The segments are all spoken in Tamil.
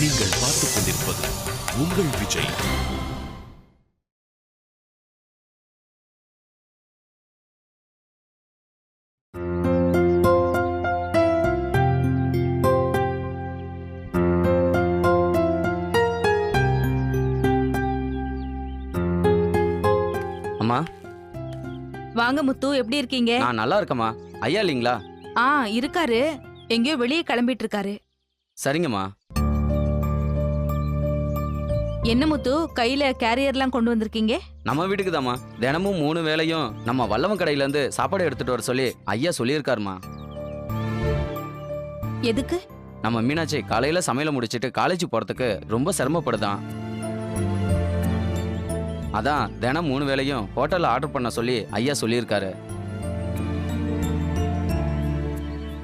நீங்கள் பார்த்துக் கொண்டிருப்பது உங்கள் விஜய். அம்மா. வாங்க முத்து எப்படி இருக்கீங்க? நான் நல்லா இருக்கேம்மா. ஐயா இல்லைங்களா? ஆ இருக்காரு. எங்கேயோ வெளியே கிளம்பிட்டு இருக்காரு. சரிங்கம்மா. என்ன முத்து கையில கேரியர்லாம் கொண்டு வந்திருக்கீங்க? நம்ம வீட்டுக்கு தாம்மா தினமும் மூணு வேளையும் நம்ம வல்லவன் கடையில இருந்து சாப்பாடு எடுத்துட்டு வர சொல்லி ஐயா சொல்லியிருக்காருமா எதுக்கு? நம்ம மீனாட்சி காலையில சமையலை முடிச்சிட்டு காலேஜ் போறதுக்கு ரொம்ப சிரமப்படுதான். அதான் தினம் மூணு வேளையும் ஹோட்டல்ல ஆர்டர் பண்ண சொல்லி ஐயா சொல்லியிருக்காரு.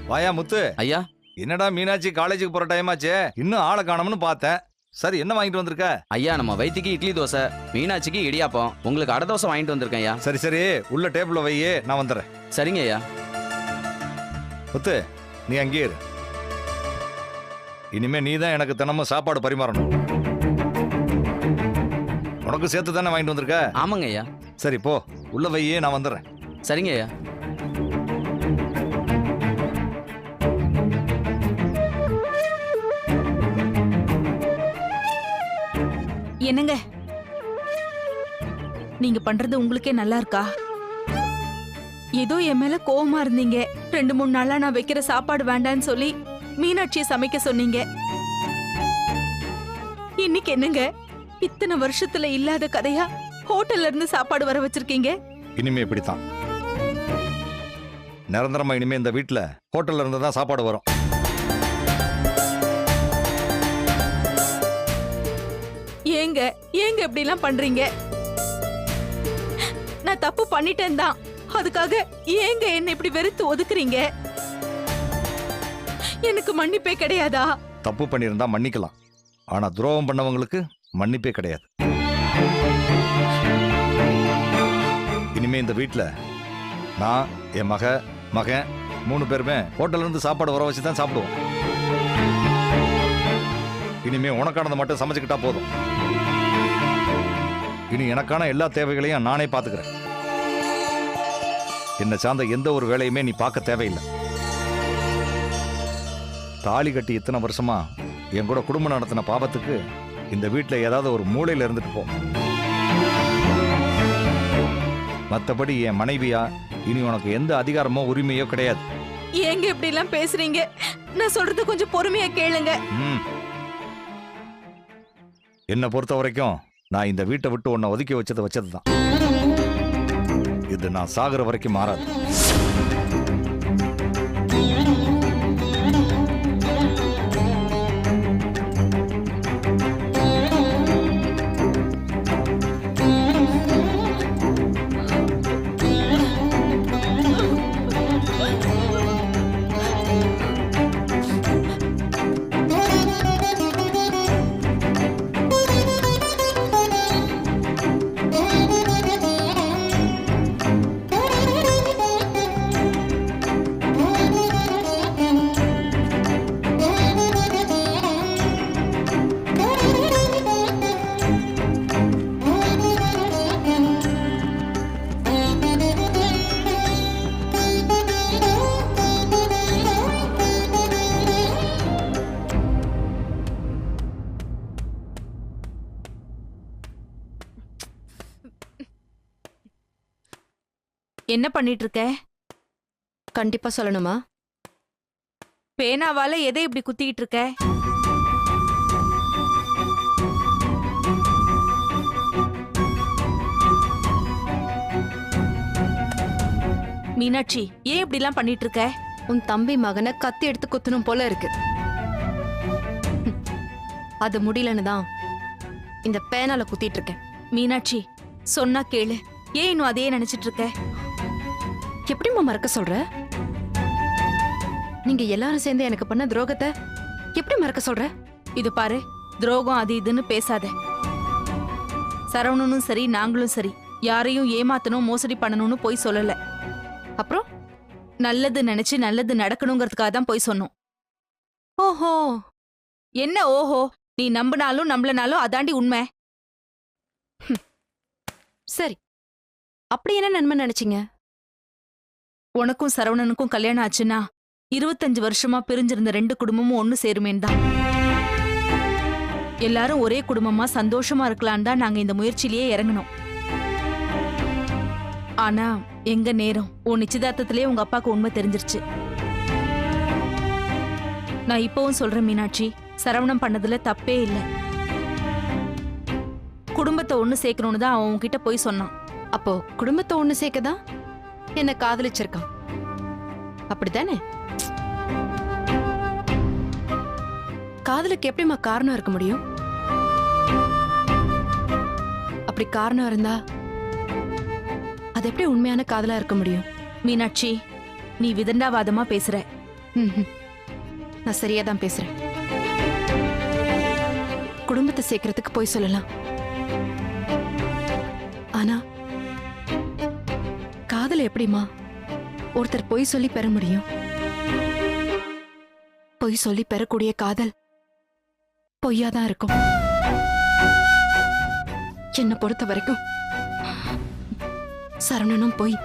வாயா முத்து. ஐயா? என்னடா மீனாட்சி காலேஜுக்கு போற டைம் ஆச்சே? இன்னும் ஆளை காணோம்னு பார்த்தேன். சரி என்ன வாங்கிட்டு வந்திருக்க? ஐயா நம்ம வைத்திக்கு இட்லி தோசை மீனாட்சிக்கு இடியாப்பம். உங்களுக்கு அடை தோசை வாங்கிட்டு வந்திருக்கேன் ஐயா. சரி சரி. உள்ள டேபிள்ல வையே நான் வந்துடுறேன். சரிங்க ஐயா. முத்து நீ அங்கேயே இரு. இனிமே நீ தான் எனக்கு தினமும் சாப்பாடு பரிமாறணும். உனக்கு சேர்த்து தானே வாங்கிட்டு வந்திருக்க? ஆமாங்க ஐயா. சரி போ. உள்ள வையே நான் வந்துடுறேன். சரிங்க ஐயா. என்னங்க? நீங்க பண்றது உங்களுக்கே நல்லா இருக்கா? ஏதோ என் மேல கோவமா இருந்தீங்க. ரெண்டு மூணு நாளா நான் வைக்கிற சாப்பாடு வேண்டான்னு சொல்லி மீனாட்சியை சமைக்க சொன்னீங்க. இன்னைக்கு என்னங்க? இத்தனை வருஷத்துல இல்லாத கதையா? ஹோட்டல்ல இருந்து சாப்பாடு வர வச்சிருக்கீங்க? இனிமே இப்படித்தான். நிரந்தரமா இனிமே இந்த வீட்ல ஹோட்டல்ல இருந்து தான் சாப்பாடு வரும். ஏங்க? ஏங்க இப்படி எல்லாம் பண்றீங்க? நான் தப்பு பண்ணிட்டேன் தான். அதுக்காக ஏங்க என்ன இப்படி வெறுத்து ஒதுக்குறீங்க? எனக்கு மன்னிப்பே கிடையாதா? தப்பு பண்ணியிருந்தா மன்னிக்கலாம். ஆனா துரோகம் பண்ணவங்களுக்கு மன்னிப்பே கிடையாது. இனிமே இந்த வீட்ல நான் என் மக மகன் மூணு பேருமே ஹோட்டல்ல இருந்து சாப்பாடு வர வச்சு தான் சாப்பிடுவோம். இனிமே உனக்கானதை மட்டும் சமைச்சுக்கிட்டா போதும். இனி எனக்கான எல்லா தேவைகளையும் நானே பார்த்துக்கிறேன். என்னை சார்ந்த எந்த ஒரு வேலையுமே நீ பார்க்க தேவையில்லை. தாலி கட்டி இத்தனை வருஷமா என் கூட குடும்பம் நடத்தின பாவத்துக்கு இந்த வீட்டில் ஏதாவது ஒரு மூலையில இருந்துட்டு போ. மற்றபடி என் மனைவியா இனி உனக்கு எந்த அதிகாரமோ உரிமையோ கிடையாது. ஏங்க இப்படி எல்லாம் பேசுறீங்க? நான் சொல்றது கொஞ்சம் பொறுமையா கேளுங்க. என்னை பொறுத்த வரைக்கும் நான் இந்த வீட்டை விட்டு உன்னை ஒதுக்கி வச்சது வச்சது தான் இது நான் சாகுற வரைக்கும் மாறாது. என்ன பண்ணிட்டு இருக்க கண்டிப்பா சொல்லணுமா? பேனாவால எதை இப்படி குத்திக்கிட்டு இருக்க மீனாட்சி ஏன் இப்படி எல்லாம் பண்ணிட்டு இருக்க உன் தம்பி மகனை கத்தி எடுத்து குத்தணும் போல இருக்கு. அது முடியலன்னு தான் இந்த பேனால குத்திட்டு இருக்கேன் மீனாட்சி சொன்னா கேளு. ஏன் இன்னும் அதையே நினைச்சிட்டு இருக்க எப்படிம்மா மறக்க சொல்ற? நீங்க எல்லாரும் சேர்ந்து எனக்கு பண்ண துரோகத்தை எப்படி மறக்க சொல்ற? இது பாரு துரோகம் அது இதுன்னு பேசாத. சரவணனும் சரி நாங்களும் சரி யாரையும் ஏமாத்தணும் மோசடி பண்ணணும்னு போய் சொல்லல. அப்புறம்? நல்லது நினைச்சு நல்லது நடக்கணுங்கிறதுக்காக தான் போய் சொன்னோம். ஓஹோ! என்ன ஓஹோ? நீ நம்பினாலும் நம்பலனாலும் அதாண்டி உண்மை. சரி. அப்படி என்ன நன்மை நினைச்சீங்க? உனக்கும் சரவணனுக்கும் கல்யாணம் ஆச்சுன்னா இருபத்தஞ்சு வருஷமா பிரிஞ்சிருந்த ரெண்டு குடும்பமும் ஒன்னு சேருமேன் தான் எல்லாரும் ஒரே குடும்பமா சந்தோஷமா இருக்கலான்னு தான் நாங்க இந்த முயற்சியிலேயே இறங்கணும் ஆனா எங்க நேரம்? உன் நிச்சயதார்த்தத்திலே உங்க அப்பாக்கு உண்மை தெரிஞ்சிருச்சு. நான் இப்பவும் சொல்றேன் மீனாட்சி சரவணம் பண்ணதுல தப்பே இல்லை. குடும்பத்தை ஒண்ணு சேர்க்கணும்னு தான் அவன் உன்கிட்ட போய் சொன்னான். அப்போ குடும்பத்தை ஒண்ணு சேர்க்கதான் என்ன காதலிச்சிருக்கான். அப்படித்தானே? காதலுக்கு எப்படிம்மா காரணம் இருக்க முடியும்? அப்படி காரணம் இருந்தா அது எப்படி உண்மையான காதலா இருக்க முடியும்? மீனாட்சி நீ விதண்டாவாதமா பேசுற. நான் சரியா தான் பேசுறேன். குடும்பத்தை சேர்க்கறதுக்கு போய் சொல்லலாம். ஆனா காதல் எப்படிமா ஒருத்தர் பொய் சொல்லி பெற முடியும். பொய் சொல்லி பெறக்கூடிய காதல் பொய்யாதான் இருக்கும். என்னை பொறுத்த வரைக்கும் சரவணனும் பொய்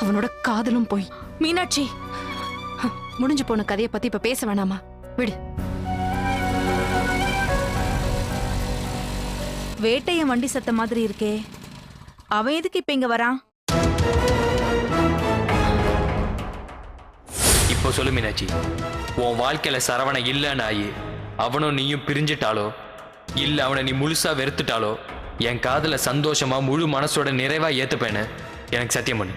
அவனோட காதலும் பொய். மீனாட்சி முடிஞ்சு போன கதையை பத்தி இப்ப பேச வேணாமா? விடு. வேட்டைய வண்டி சத்த மாதிரி இருக்கே. அவன் எதுக்கு இப்ப இங்க வரான்? இப்போ சொல்லு மீனாட்சி உன் வாழ்க்கையில சரவணை இல்லைன்னு ஆயி அவனும் நீயும் பிரிஞ்சிட்டாலோ இல்ல அவனை நீ முழுசா வெறுத்துட்டாலோ என் காதல சந்தோஷமா முழு மனசோட நிறைவா ஏத்துப்பேன்னு எனக்கு சத்தியம் பண்ணு.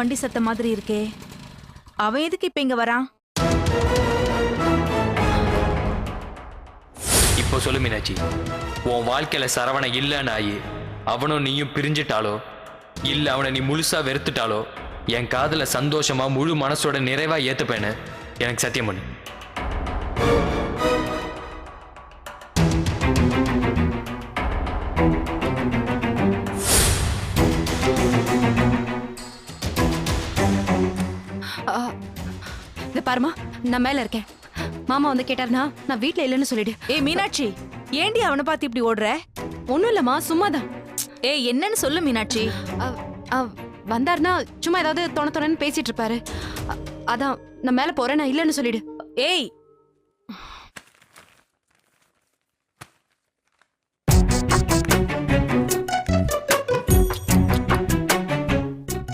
வண்டி சத்த மாதிரி இருக்கே. அவன் எதுக்கு இப்ப இங்க வரான்? இப்போ சொல்லு மீனாட்சி உன் வாழ்க்கையில சரவண இல்லைன்னு ஆயி அவனும் நீயும் பிரிஞ்சிட்டாலோ இல்ல அவனை நீ முழுசா வெறுத்துட்டாலோ என் காதல சந்தோஷமா முழு மனசோட நிறைவா ஏத்துப்பேன்னு எனக்கு சத்தியம் பண்ணு. பாருமா நான் மேல இருக்கேன். மாமா வந்து கேட்டாருன்னா நான் வீட்ல இல்லைன்னு சொல்லிடு. ஏய் மீனாட்சி ஏண்டி அவனை பார்த்து இப்படி ஓடுற? ஒண்ணும் இல்லம்மா சும்மாதான். ஏய் என்னன்னு சொல்லு மீனாட்சி. அ, அ, வந்தாருன்னா சும்மா ஏதாவது தொண தொணன்னு பேசிட்டு இருப்பாரு. அதான் நான் மேல போறேன் நான் இல்லைன்னு சொல்லிடு. ஏய்.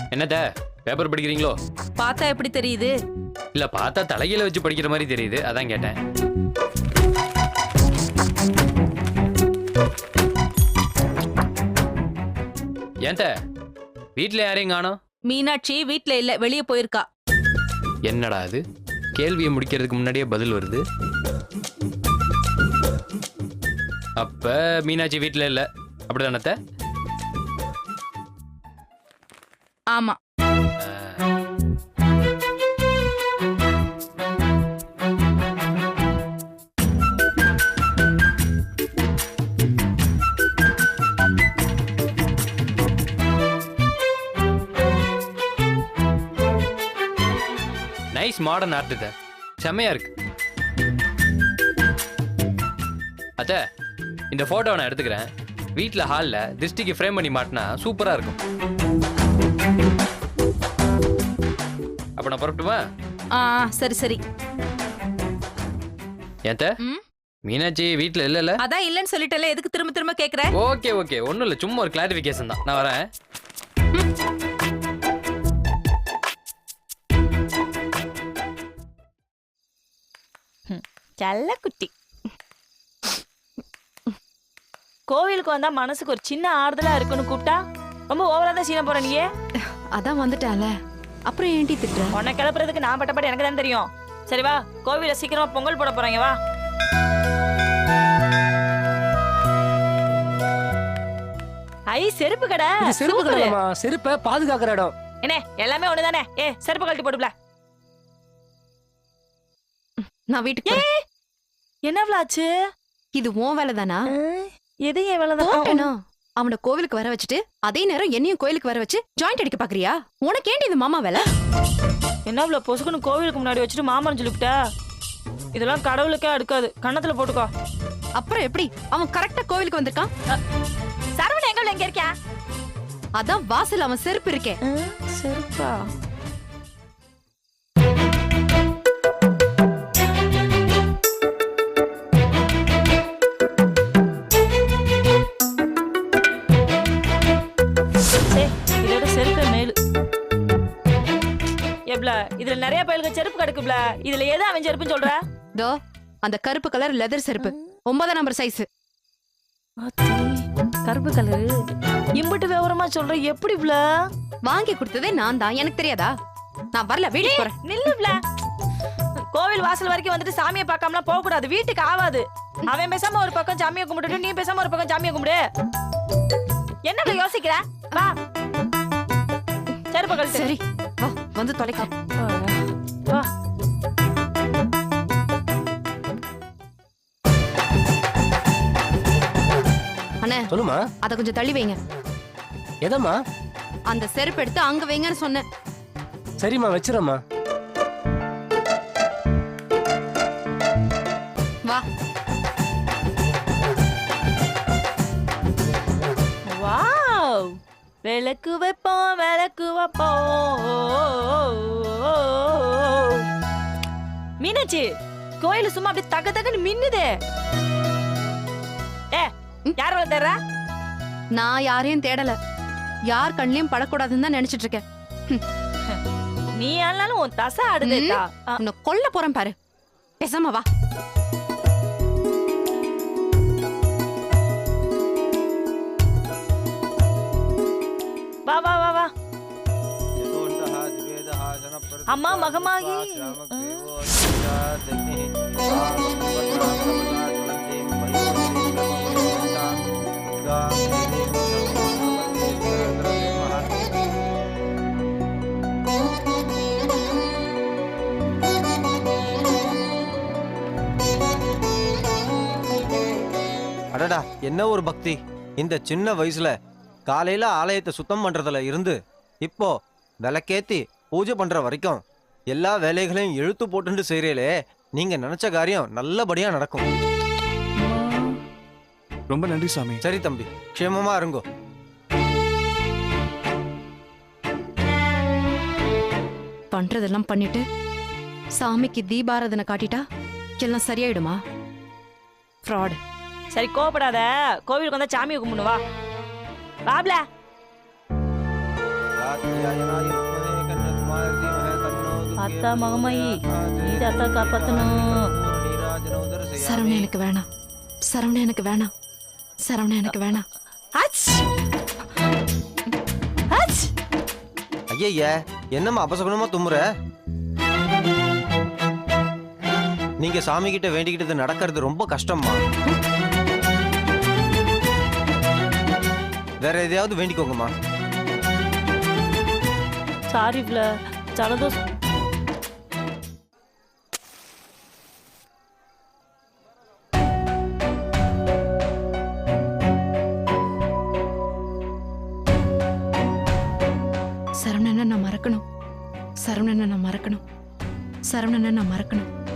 என்னத்த பேப்பர் படிக்கிறீங்களோ? பார்த்தா எப்படி தெரியுது? இல்ல பார்த்தா தலையில வச்சு படிக்கிற மாதிரி தெரியுது. அதான் கேட்டேன். ஏன்ட்ட வீட்ல யாரையும் காணோம்? மீனாட்சி வீட்ல இல்ல வெளிய போயிருக்கா. என்னடா அது? கேள்வியை முடிக்கிறதுக்கு முன்னாடியே பதில் வருது. அப்ப மீனாட்சி வீட்ல இல்ல. அப்படிதானே அத்தை? ஆமா. மாடர்ன் ஆர்ட் இது செம்மையா இருக்கு. அத்த இந்த போட்டோ நான் எடுத்துக்கிறேன். வீட்ல ஹால்ல திருஷ்டிக்கு ஃப்ரேம் பண்ணி மாட்டினா சூப்பரா இருக்கும். அப்ப நான் புறப்பட்டுமா? ஆ சரி சரி. ஏன்த்த ம்? மீனாட்சி வீட்ல இல்லல்ல? அதான் இல்லன்னு சொல்லிட்டல எதுக்கு திரும்ப திரும்ப கேக்குற? Okay okay. ஒன்றும் இல்லை சும்மா ஒரு கிளாரிஃபிகேஷன் தான். நான் வரேன். செல்லக்குட்டி கோவிலுக்கு வந்தா மனசுக்கு ஒரு சின்ன ஆறுதலா இருக்குன்னு கூப்பிட்டா ரொம்ப ஓவரா தான் சீன போற நீயே. அதான் வந்துட்டான்ல அப்புறம் ஏன்டி திட்டுற? உன்னை கிளப்புறதுக்கு நான் பட்டப்பட்டு எனக்கு தான் தெரியும். சரி வா கோவில சீக்கிரமா பொங்கல் போட போறாங்க வா. ஐ செருப்பு கடை. இது செருப்பு. கடைமா செருப்பை பாதுகாக்கிற இடம். என்ன எல்லாமே ஒண்ணுதானே? ஏ செருப்பு கழட்டி போட்டுப்ல. நான் வீட்டுக்கு போறேன். என்ன விளாச்சு இது உன் வேலை தானா எதையும் எவ்வளவுதான் போட்டேனா அவனை கோவிலுக்கு வர வச்சுட்டு அதே நேரம் என்னையும் கோயிலுக்கு வர வச்சு ஜாயிண்ட் அடிக்க பாக்குறியா? உனக்கு ஏண்டி இது மாமா வேலை? என்ன இவ்வளவு பொசுக்குன்னு கோவிலுக்கு முன்னாடி வச்சுட்டு மாமன் சொல்லிவிட்ட? இதெல்லாம் கடவுளுக்கே அடுக்காது. கண்ணத்துல போட்டுக்கோ. அப்புறம் எப்படி? அவன் கரெக்டா கோவிலுக்கு வந்திருக்கான். சரவண எங்க எங்க இருக்கியா? அதான் வாசல் அவன் செருப்பு இருக்கே. செருப்பா? இதுல நிறைய பயலுக்கு செருப்பு கிடக்குப்ல இதுல எது அவன் செருப்புன்னு சொல்ற? தோ அந்த கருப்பு கலர் லெதர் செருப்பு. ஒன்பதாம் நம்பர் சைஸ் கருப்பு கலரு. இம்புட்டு விவரமா சொல்ற எப்படி இவ்ள? வாங்கி கொடுத்ததே நான் தான். எனக்கு தெரியாதா? நான் வரல வீட்டுக்கு போறேன். நில்லுப்ல கோவில் வாசல் வரைக்கும் வந்துட்டு சாமியை பார்க்காமலாம் போக கூடாது வீட்டுக்கு ஆவாது அவன் பேசாம ஒரு பக்கம் சாமியை கும்பிட்டுட்டு நீ பேசாம ஒரு பக்கம் சாமியை கும்பிடு. என்ன யோசிக்கிற? வா. செருப்பு கழட்டு. சரி வா வந்து தொலைக்க சொல்லுமா? அத கொஞ்சம் தள்ளி வைங்க. எதம்மா? அந்த செருப்பு எடுத்து அங்க வைங்கன்னு சொன்னேன். சரிம்மா வச்சிரம்மா வா. வாவ். விளக்கு வைப்போம் விளக்கு வைப்போம். மீனாட்சி கோயில் சும்மா அப்படி தக தகன்னு மின்னுதே. யார் வள தர்றா நான் யாரையும் தேடல. யார் கண்ணிலையும் படக்கூடாதுன்னு தான் நினைச்சிட்டு இருக்கேன் நீ ஆனாலும் உன் தசை ஆடுதேட்டா உன்னை கொல்ல போறேன் பாரு. பேசாம வா. வா வா வா வா. அம்மா மகமாகி. அடடா என்ன ஒரு பக்தி. இந்த சின்ன வயசுல காலையில ஆலயத்தை சுத்தம் பண்றதுல இருந்து இப்போ விளக்கேத்தி பூஜை பண்ற வரைக்கும் எல்லா வேலைகளையும் இழுத்து போட்டுட்டு செய்றீங்களே நீங்க நினைச்ச காரியம் நல்லபடியா நடக்கும். ரொம்ப நன்றி சாமி. சரி தம்பி க்ஷேமமா இருங்கோ. பண்றதெல்லாம் பண்ணிட்டு சாமிக்கு தீபாராதனை காட்டிட்டா எல்லாம் சரியாயிடுமா? ஃப்ராட் சரி கோவப்படாத. கோவிலுக்கு வந்தா சாமியை கும்பிடு வா. வாப்ல. அத்தா மகமாயி நீ அத்தா காப்பாத்தணும். சரவணன் எனக்கு வேணாம். சரவணன் எனக்கு வேணாம். சரவணன் எனக்கு வேணாம். ஐயய்ய என்னம்மா அபசகுணமா தும்முற? நீங்க சாமி கிட்ட வேண்டிக்கிட்டது நடக்கிறது ரொம்ப கஷ்டம்மா. வேற எதையாவது வேண்டிக்கோங்கம்மா. சாரி ஜலதோஷம். சரவணனை நான் மறக்கணும். சரவணனை நான் மறக்கணும்.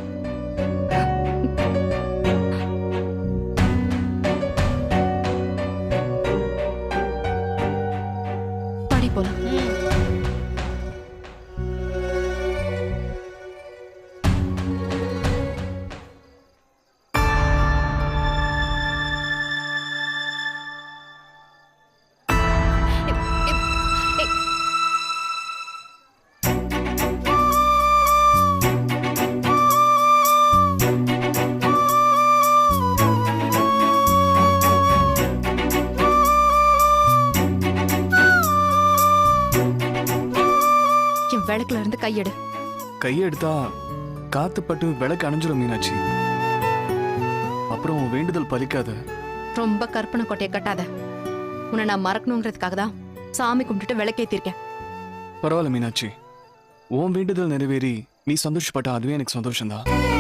கையெடு. கையை எடுத்தா காத்து பட்டு விளக்கு அணைஞ்சிரும் மீனாட்சி. அப்புறம் வேண்டுதல் பலிக்காத. ரொம்ப கற்பனை கொட்டையை கட்டாத. உன்னை நான் மறக்கணுங்கிறதுக்காக தான் சாமி கும்பிட்டுட்டு விளக்கேத்திருக்கேன். பரவாயில்ல மீனாட்சி. உன் வேண்டுதல் நிறைவேறி நீ சந்தோஷப்பட்ட அதுவே எனக்கு சந்தோஷம்தான்.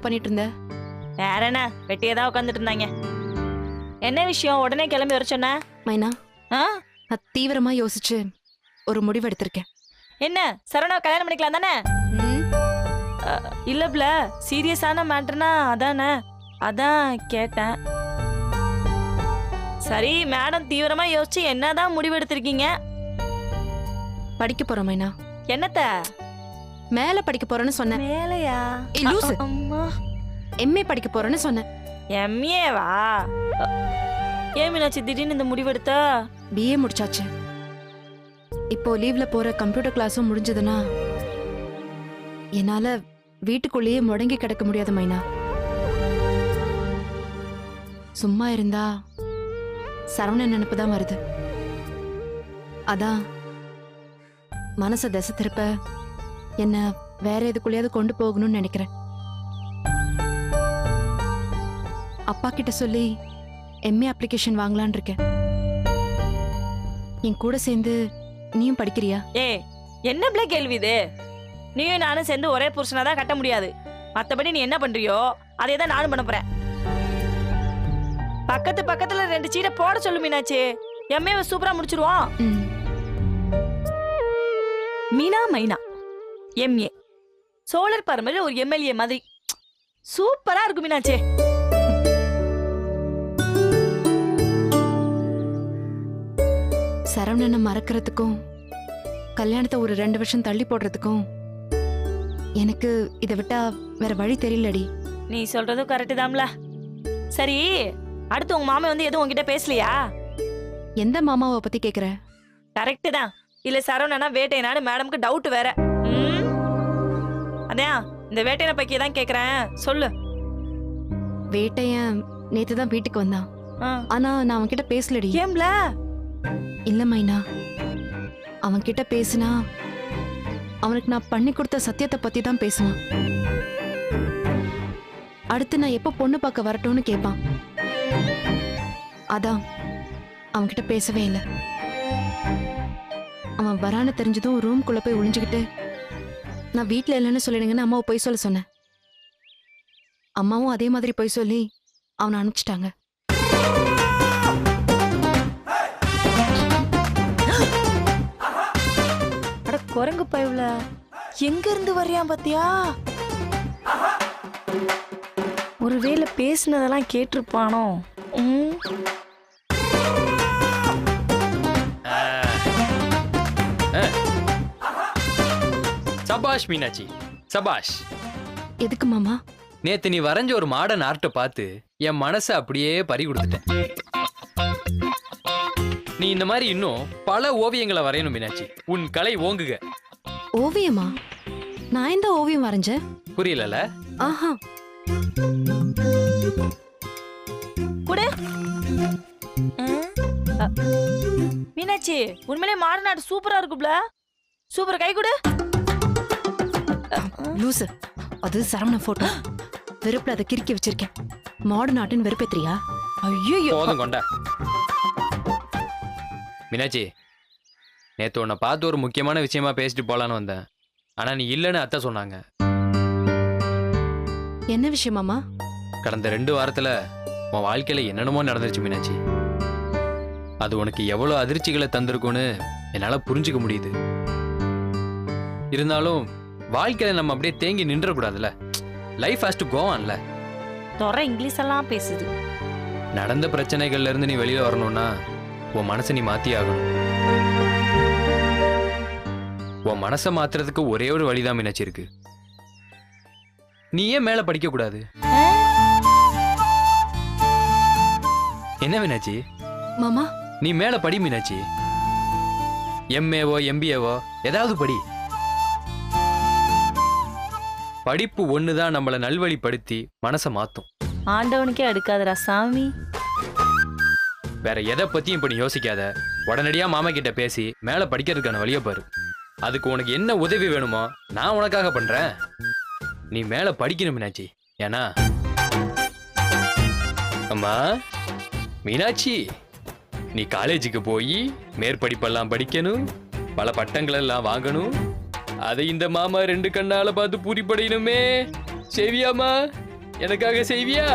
என்ன பண்ணிட்டு இருந்த? வேற என்ன? வெட்டியே தான் உட்காந்துட்டு இருந்தாங்க. என்ன விஷயம்? உடனே கிளம்பி வர சொன்ன? மைனா ஆ? நான் தீவிரமா யோசிச்சு ஒரு முடிவு எடுத்திருக்கேன். என்ன? சரவணா கல்யாணம் பண்ணிக்கலாம் தானே? ம், இல்ல பிள்ள சீரியஸான மேட்டர்னா அதானே? அதான் கேட்டேன். சரி மேடம் தீவிரமா யோசிச்சு என்னதான் முடிவு எடுத்திருக்கீங்க? படிக்க போறேன் மைனா. என்னத்த? மேல படிக்க போறேன்னு சொன்னேன். மேலையா? ஏய், லூசு. அம்மா. எம்ஏ படிக்க போறேன்னு சொன்னேன். எம்ஏவா ஏன் மீனாட்சி திடீர்னு இந்த முடிவெடுத்த பிஏ முடிச்சாச்சு. இப்போ லீவ்ல போற கம்ப்யூட்டர் கிளாஸும் முடிஞ்சதுன்னா என்னால வீட்டுக்குள்ளேயே முடங்கி கிடக்க முடியாது மைனா. சும்மா இருந்தா சரவணன் நினைப்பு தான் வருது. அதான் மனசை திசை திருப்ப என்ன வேற எதுக்குள்ளேயாவது கொண்டு போகணும்னு நினைக்கிறேன். அப்பா கிட்ட சொல்லி எம்ஏ அப்ளிகேஷன் வாங்கலான் இருக்கேன். என் கூட சேர்ந்து நீயும் படிக்கிறியா? ஏ என்ன பிள்ளை கேள்வி இது? நீயும் நானும் சேர்ந்து ஒரே புருஷனா தான் கட்ட முடியாது. மத்தபடி நீ என்ன பண்றியோ அதே தான் நானும் பண்ண போறேன். பக்கத்து பக்கத்துல ரெண்டு சீட்டை போட சொல்லு மீனாட்சி. எம்ஏ சூப்பரா முடிச்சிருவோம் மீனா மைனா. எம்ஏ சோழர் பரம்பரையில் ஒரு எம்எல்ஏ மாதிரி. சூப்பரா இருக்கும் மீனாட்சி. சரவணனை மறக்கிறதுக்கும் கல்யாணத்தை ஒரு ரெண்டு வருஷம் தள்ளி போடுறதுக்கும் எனக்கு இதை விட்டா வேற வழி தெரியலடி. நீ சொல்றதும் கரெக்டு தான்ல. சரி அடுத்து உங்க மாமே வந்து எதுவும் உங்ககிட்ட பேசலையா? எந்த மாமாவை பத்தி கேக்குற? கரெக்டு தான். இல்ல சரவணனா வேட்டையனான்னு மேடம்க்கு டவுட் வேற? அதான் இந்த வேட்டையனை பக்கிய தான் கேக்குறேன். சொல்லு. வேட்டையன் நேத்து தான் வீட்டுக்கு வந்தான். ஆனா நான் அவன்கிட்ட பேசலடி. ஏம்ல? இல்ல மைனா. அவன்கிட்ட பேசினா அவனுக்கு நான் பண்ணி கொடுத்த சத்தியத்தை பத்தி தான் பேசுவான். அடுத்து நான் எப்ப பொண்ணு பார்க்க வரட்டும்னு கேட்பான் அதான் அவன்கிட்ட பேசவே இல்லை. அவன் வரான்னு தெரிஞ்சதும் ரூம்குள்ள போய் ஒளிஞ்சுக்கிட்டு நான் வீட்டில் இல்லைன்னு சொல்லிடுங்கன்னு அம்மாவை போய் சொல்ல சொன்னேன். அம்மாவும் அதே மாதிரி போய் சொல்லி அவனை அனுப்பிச்சிட்டாங்க. அட குரங்கு பயவுல. எங்க இருந்து வர்றியான் பாத்தியா? ஒருவேளை பேசுனதெல்லாம் கேட்டிருப்பானோ? ம்? சபாஷ் மீனாட்சி. சபாஷ். எதுக்கு மாமா? நேத்து நீ வரைஞ்ச ஒரு மாடர்ன் ஆர்ட்டை பார்த்து என் மனசை அப்படியே பறி கொடுத்துட்டேன். நீ இந்த மாதிரி இன்னும் பல ஓவியங்களை வரையணும் மீனாட்சி. உன் கலை ஓங்குக. ஓவியமா? நான் எந்த ஓவியம் வரைஞ்சேன் புரியலல? ஆஹா. குடு. மீனாட்சி உண்மையிலே மாடு நாடு சூப்பரா இருக்குப்ல சூப்பர் கை கொடு. லூசு. அது சரவண போட்டோ வெறுப்புல அதை கிறுக்கி வச்சிருக்கேன். மாடர்ன் ஆர்ட்னு வெறுப்பேத்திரியா ஐயோ போதும் கொண்டா. மீனாட்சி நேத்து உன்னை பார்த்து ஒரு முக்கியமான விஷயமா பேசிட்டு போலான்னு வந்தேன். ஆனா நீ இல்லைன்னு அத்தை சொன்னாங்க. என்ன விஷயமாமா கடந்த ரெண்டு வாரத்துல உன் வாழ்க்கையில என்னென்னமோ நடந்துருச்சு மீனாட்சி. அது உனக்கு எவ்வளவு அதிர்ச்சிகளை தந்திருக்கும்னு என்னால புரிஞ்சுக்க முடியுது. இருந்தாலும் வாழ்க்கையில நம்ம அப்படியே தேங்கி நின்றக்கூடாதுல்ல? லைஃப் ஹாஸ் டு கோவான்ல தொற இங்கிலீஷ் எல்லாம் பேசுது. நடந்த பிரச்சனைகள்ல இருந்து நீ வெளியில வரணும்னா உன் மனசை நீ மாத்தி ஆகணும். உன் மனசை மாத்துறதுக்கு ஒரே ஒரு வழிதான் மீனாட்சி இருக்கு. நீ ஏன் மேல படிக்க கூடாது என்ன மீனாட்சி? மாமா. நீ மேல படி மீனாட்சி. எம்ஏவோ எம்பிஏவோ ஏதாவது படி. படிப்பு ஒண்ணுதான் நம்மளை நல்வழிப்படுத்தி மனசை மாத்தும். ஆண்டவனுக்கே அடுக்காதடா சாமி. வேற எதை பத்தியும் இப்ப நீ யோசிக்காத. உடனடியா மாமா கிட்ட பேசி மேல படிக்கிறதுக்கான வழியை பாரு. அதுக்கு உனக்கு என்ன உதவி வேணுமோ நான் உனக்காக பண்றேன். நீ மேல படிக்கணும் மீனாட்சி. ஏன்னா? அம்மா மீனாட்சி நீ காலேஜுக்கு போய் மேற்படிப்பெல்லாம் படிக்கணும் பல பட்டங்கள் எல்லாம் வாங்கணும் அதை இந்த மாமா ரெண்டு கண்ணால பார்த்து பூரிப்படையணுமே. செய்வியாமா எனக்காக செய்வியா?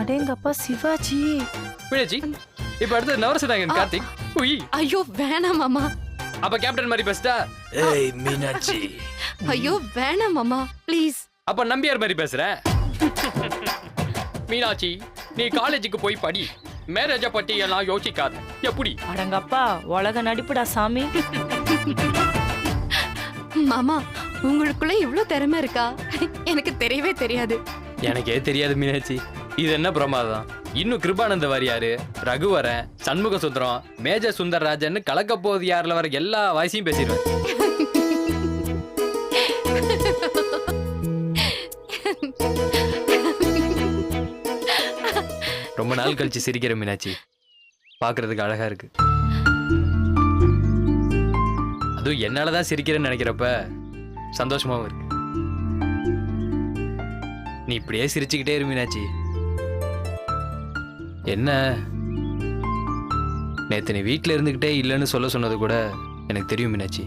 அடேங்கப்பா சிவாஜி. மீனாட்சி இப்ப அடுத்து நவரசனாங்கன் ஆ. கார்த்திக். உய். ஐயோ வேணாம் மாமா. அப்ப கேப்டன் மாதிரி பேசுடா ஏய் மீனாட்சி. ஐயோ வேணாம் மாமா. ப்ளீஸ். அப்ப நம்பியார் மாதிரி பேசுற? மீனாட்சி நீ காலேஜுக்கு போய் படி. மேரேஜ பத்தி எல்லாம் யோசிக்காத. எப்படி அடங்கப்பா உலக நடிப்புடா சாமி. மாமா உங்களுக்குள்ள இவ்ளோ திறமை இருக்கா? எனக்கு தெரியவே தெரியாது. எனக்கே தெரியாது மீனாட்சி. இது என்ன பிரமாதம்? இன்னும் கிருபானந்த வாரியாரு ரகுவரன் சண்முக சுந்தரம் மேஜர் சுந்தரராஜன் கலக்க போது யாருல வர எல்லா வாய்ஸையும் பேசிடுவேன். ரொம்ப நாள் கழிச்சு சிரிக்கிற மீனாட்சி. பார்க்கறதுக்கு அழகா இருக்கு. அதுவும் என்னாலதான் சிரிக்கிறேன்னு நினைக்கிறப்ப சந்தோஷமாவும் இருக்கு. நீ இப்படியே சிரிச்சுக்கிட்டே இரு மீனாட்சி. என்ன? நேத்து நீ வீட்ல இருந்துகிட்டே இல்லைன்னு சொல்ல சொன்னது கூட எனக்கு தெரியும் மீனாட்சி.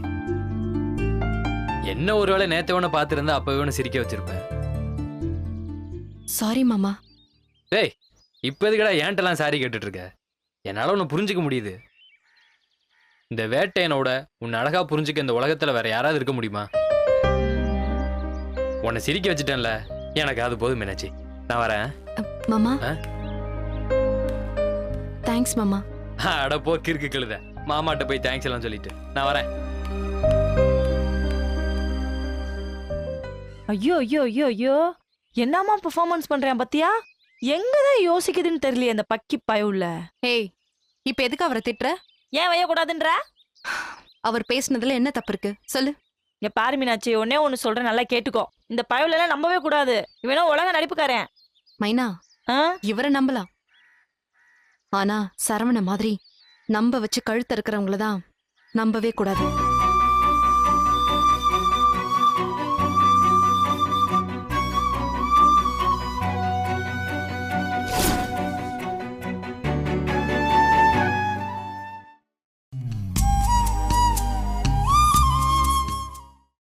என்ன ஒருவேளை நேத்தவனை பார்த்திருந்தா அப்பவே உன்னை சிரிக்க வச்சிருப்பேன் சாரி மாமா. டேய் இப்ப எதுக்கடா ஏன்ட்டெல்லாம் சாரி கேட்டுட்டு இருக்க? என்னால உன்னை புரிஞ்சுக்க முடியுது. இந்த வேட்டையனோட உன்னை அழகா புரிஞ்சுக்க இந்த உலகத்துல வேற யாராவது இருக்க முடியுமா? உன்னை சிரிக்க வச்சுட்டேன்ல. எனக்கு அது போதும் மீனாட்சி. நான் வரேன். மாமா? தேங்க்ஸ் மாமா. அட போ கிறுக்கு கழுத. மாமாட்ட போய் தேங்க்ஸ் எல்லாம் சொல்லிட்டு. நான் வரேன். ஐயோ ஐயோ ஐயோ ஐயோ. என்னம்மா பெர்ஃபார்மன்ஸ் பண்றேன் பாத்தியா? எங்கதான் யோசிக்குதுன்னு தெரியலையே அந்த பக்கி பயவுல ஏய் இப்ப எதுக்கு அவரை திட்டுற? ஏன் வையக்கூடாதுன்ற? அவர் பேசுனதுல என்ன தப்பு இருக்கு சொல்லு. இங்க பாரு மீனாட்சி ஒன்னே ஒன்னு சொல்றேன் நல்லா கேட்டுக்கோ. இந்த பயவுல எல்லாம் நம்பவே கூடாது. இவனோ உலக நடிப்புக்காரன். மைனா ஆ? இவரை நம்பலாம். ஆனா சரவண மாதிரி நம்ப வச்சு கழுத்து இருக்கிறவங்கள தான் நம்பவே கூடாது.